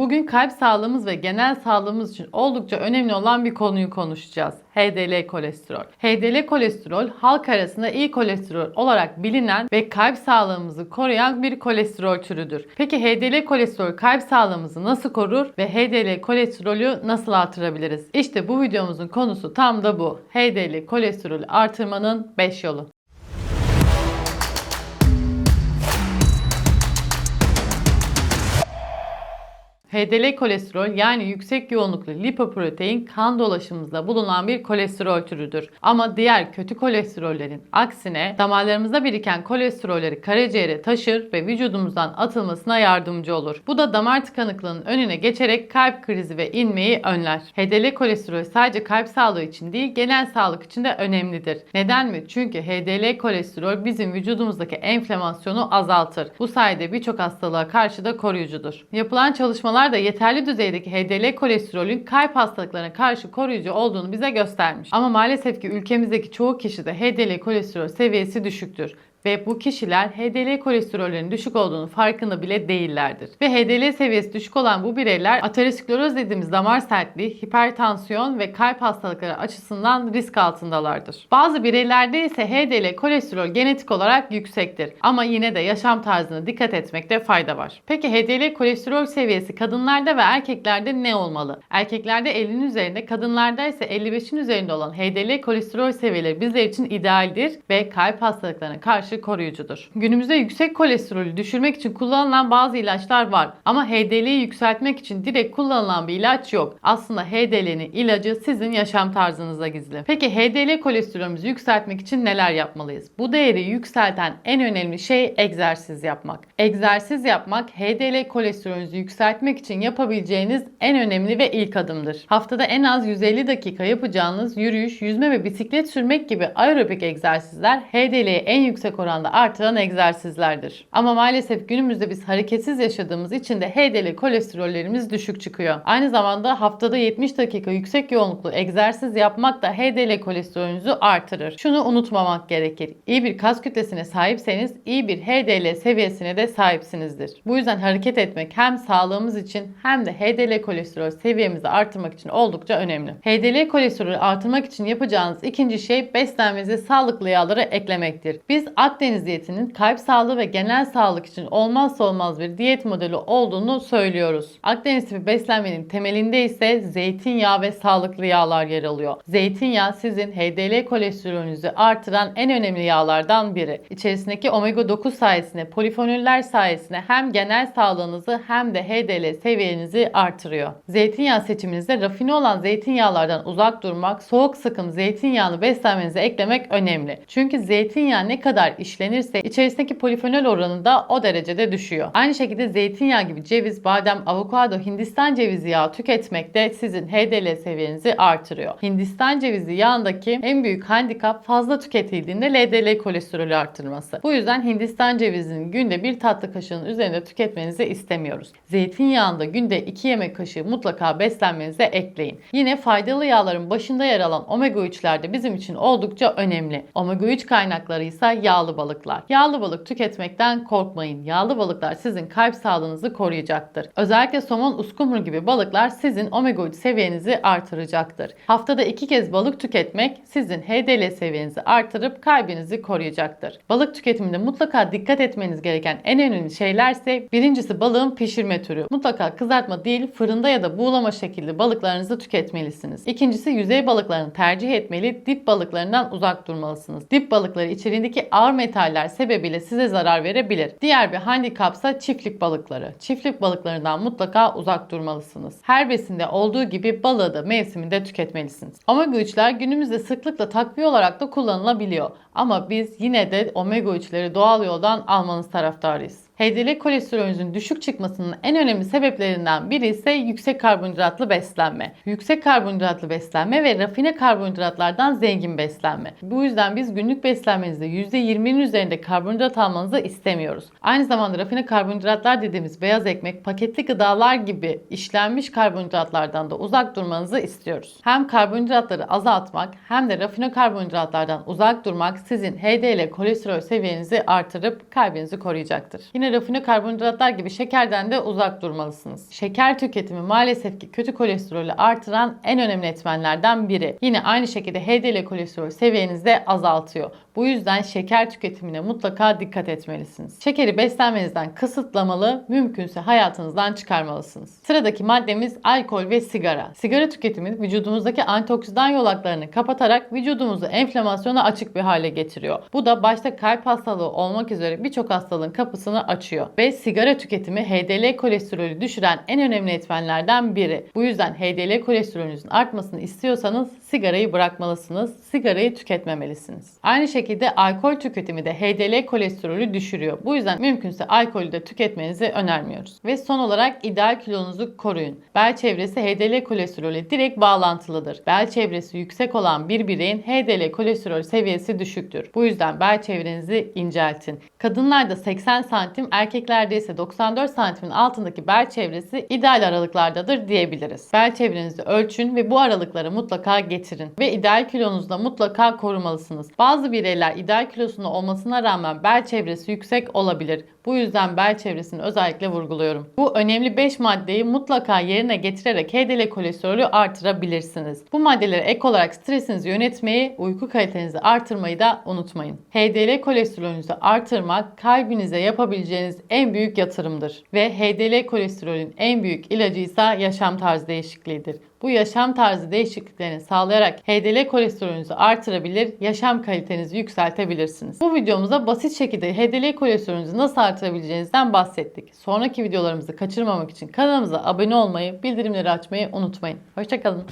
Bugün kalp sağlığımız ve genel sağlığımız için oldukça önemli olan bir konuyu konuşacağız. HDL kolesterol. HDL kolesterol halk arasında iyi kolesterol olarak bilinen ve kalp sağlığımızı koruyan bir kolesterol türüdür. Peki HDL kolesterol kalp sağlığımızı nasıl korur ve HDL kolesterolü nasıl artırabiliriz? İşte bu videomuzun konusu tam da bu. HDL kolesterolü artırmanın 5 yolu. HDL kolesterol yani yüksek yoğunluklu lipoprotein kan dolaşımımızda bulunan bir kolesterol türüdür. Ama diğer kötü kolesterollerin aksine damarlarımızda biriken kolesterolleri karaciğere taşır ve vücudumuzdan atılmasına yardımcı olur. Bu da damar tıkanıklığının önüne geçerek kalp krizi ve inmeyi önler. HDL kolesterol sadece kalp sağlığı için değil genel sağlık için de önemlidir. Neden mi? Çünkü HDL kolesterol bizim vücudumuzdaki enflamasyonu azaltır. Bu sayede birçok hastalığa karşı da koruyucudur. Yapılan çalışmalar da yeterli düzeydeki HDL kolesterolün kalp hastalıklarına karşı koruyucu olduğunu bize göstermiş. Ama maalesef ki ülkemizdeki çoğu kişide HDL kolesterol seviyesi düşüktür ve bu kişiler HDL kolesterollerinin düşük olduğunu farkında bile değillerdir. Ve HDL seviyesi düşük olan bu bireyler ateroskleroz dediğimiz damar sertliği, hipertansiyon ve kalp hastalıkları açısından risk altındalardır. Bazı bireylerde ise HDL kolesterol genetik olarak yüksektir ama yine de yaşam tarzına dikkat etmekte fayda var. Peki HDL kolesterol seviyesi kadınlarda ve erkeklerde ne olmalı? Erkeklerde 50'nin üzerinde, kadınlarda ise 55'in üzerinde olan HDL kolesterol seviyeleri bizler için idealdir ve kalp hastalıklarına karşı karşı koruyucudur. Günümüzde yüksek kolesterolü düşürmek için kullanılan bazı ilaçlar var ama HDL'yi yükseltmek için direkt kullanılan bir ilaç yok. Aslında HDL'nin ilacı sizin yaşam tarzınızda gizli. Peki HDL kolesterolümüzü yükseltmek için neler yapmalıyız? Bu değeri yükselten en önemli şey egzersiz yapmak. Egzersiz yapmak HDL kolesterolünüzü yükseltmek için yapabileceğiniz en önemli ve ilk adımdır. Haftada en az 150 dakika yapacağınız yürüyüş, yüzme ve bisiklet sürmek gibi aerobik egzersizler HDL'yi en yüksek oranda artıran egzersizlerdir. Ama maalesef günümüzde biz hareketsiz yaşadığımız için de HDL kolesterollerimiz düşük çıkıyor. Aynı zamanda haftada 70 dakika yüksek yoğunluklu egzersiz yapmak da HDL kolesterolünüzü artırır. Şunu unutmamak gerekir. İyi bir kas kütlesine sahipseniz iyi bir HDL seviyesine de sahipsinizdir. Bu yüzden hareket etmek hem sağlığımız için hem de HDL kolesterol seviyemizi artırmak için oldukça önemli. HDL kolesterolü artırmak için yapacağınız ikinci şey beslenmenize sağlıklı yağları eklemektir. Biz Akdeniz diyetinin kalp sağlığı ve genel sağlık için olmazsa olmaz bir diyet modeli olduğunu söylüyoruz. Akdeniz tipi beslenmenin temelinde ise zeytinyağı ve sağlıklı yağlar yer alıyor. Zeytinyağı sizin HDL kolesterolünüzü artıran en önemli yağlardan biri. İçerisindeki omega 9 sayesinde, polifenoller sayesinde hem genel sağlığınızı hem de HDL seviyenizi artırıyor. Zeytinyağı seçiminizde rafine olan zeytinyağlardan uzak durmak, soğuk sıkım zeytinyağını beslenmenize eklemek önemli. Çünkü zeytinyağı ne kadar işlenirse içerisindeki polifenol oranı da o derecede düşüyor. Aynı şekilde zeytinyağı gibi ceviz, badem, avokado, Hindistan cevizi yağı tüketmek de sizin HDL seviyenizi artırıyor. Hindistan cevizi yağındaki en büyük handikap fazla tüketildiğinde LDL kolesterolü artırması. Bu yüzden Hindistan cevizinin günde bir tatlı kaşığının üzerinde tüketmenizi istemiyoruz. Zeytinyağında günde 2 yemek kaşığı mutlaka beslenmenize ekleyin. Yine faydalı yağların başında yer alan omega 3'ler de bizim için oldukça önemli. Omega 3 kaynakları ise yağlı balıklar. Yağlı balık tüketmekten korkmayın. Yağlı balıklar sizin kalp sağlığınızı koruyacaktır. Özellikle somon, uskumru gibi balıklar sizin omega 3 seviyenizi artıracaktır. Haftada 2 kez balık tüketmek sizin HDL seviyenizi artırıp kalbinizi koruyacaktır. Balık tüketiminde mutlaka dikkat etmeniz gereken en önemli şeylerse birincisi balığın pişirme türü. Mutlaka kızartma değil fırında ya da buğulama şekilde balıklarınızı tüketmelisiniz. İkincisi yüzey balıklarını tercih etmeli, dip balıklarından uzak durmalısınız. Dip balıkları içeriğindeki ağır metaller sebebiyle size zarar verebilir. Diğer bir handikapsa çiftlik balıkları. Çiftlik balıklarından mutlaka uzak durmalısınız. Her besinde olduğu gibi balığı da mevsiminde tüketmelisiniz. Omega 3'ler günümüzde sıklıkla takviye olarak da kullanılabiliyor. Ama biz yine de omega 3'leri doğal yoldan almanız taraftarıyız. HDL kolesterolünüzün düşük çıkmasının en önemli sebeplerinden biri ise yüksek karbonhidratlı beslenme. Yüksek karbonhidratlı beslenme ve rafine karbonhidratlardan zengin beslenme. Bu yüzden biz günlük beslenmenizde %20'nin üzerinde karbonhidrat almanızı istemiyoruz. Aynı zamanda rafine karbonhidratlar dediğimiz beyaz ekmek, paketli gıdalar gibi işlenmiş karbonhidratlardan da uzak durmanızı istiyoruz. Hem karbonhidratları azaltmak hem de rafine karbonhidratlardan uzak durmak sizin HDL kolesterol seviyenizi artırıp kalbinizi koruyacaktır. Yine Rafine karbonhidratlar gibi şekerden de uzak durmalısınız. Şeker tüketimi maalesef ki kötü kolesterolü artıran en önemli etmenlerden biri. Yine aynı şekilde HDL kolesterol seviyenizi de azaltıyor. Bu yüzden şeker tüketimine mutlaka dikkat etmelisiniz. Şekeri beslenmenizden kısıtlamalı, mümkünse hayatınızdan çıkarmalısınız. Sıradaki maddemiz alkol ve sigara. Sigara tüketimi vücudumuzdaki antioksidan yolaklarını kapatarak vücudumuzu enflamasyona açık bir hale getiriyor. Bu da başta kalp hastalığı olmak üzere birçok hastalığın kapısını açıyor. Ve sigara tüketimi HDL kolesterolü düşüren en önemli etmenlerden biri. Bu yüzden HDL kolesterolünüzün artmasını istiyorsanız sigarayı bırakmalısınız. Sigarayı tüketmemelisiniz. Aynı şekilde alkol tüketimi de HDL kolesterolü düşürüyor. Bu yüzden mümkünse alkolü de tüketmenizi önermiyoruz. Ve son olarak ideal kilonuzu koruyun. Bel çevresi HDL kolesterolü direkt bağlantılıdır. Bel çevresi yüksek olan bir bireyin HDL kolesterol seviyesi düşüktür. Bu yüzden bel çevrenizi inceltin. Kadınlarda 80 santim, erkeklerde ise 94 santimin altındaki bel çevresi ideal aralıklardadır diyebiliriz. Bel çevrenizi ölçün ve bu aralıkları mutlaka getirin. Ve ideal kilonuzu da mutlaka korumalısınız. Bazı bireyler ideal kilosunda olmasına rağmen bel çevresi yüksek olabilir. Bu yüzden bel çevresini özellikle vurguluyorum. Bu önemli 5 maddeyi mutlaka yerine getirerek HDL kolesterolü artırabilirsiniz. Bu maddelere ek olarak stresinizi yönetmeyi, uyku kalitenizi artırmayı da unutmayın. HDL kolesterolünüzü artırmak kalbinize yapabileceğiniz en büyük yatırımdır. Ve HDL kolesterolün en büyük ilacı ise yaşam tarzı değişikliğidir. Bu yaşam tarzı değişikliklerini sağlayarak HDL kolesterolünüzü artırabilir, yaşam kalitenizi yükseltebilirsiniz. Bu videomuzda basit şekilde HDL kolesterolünüzü nasıl artırabileceğinizden bahsettik. Sonraki videolarımızı kaçırmamak için kanalımıza abone olmayı, bildirimleri açmayı unutmayın. Hoşçakalın.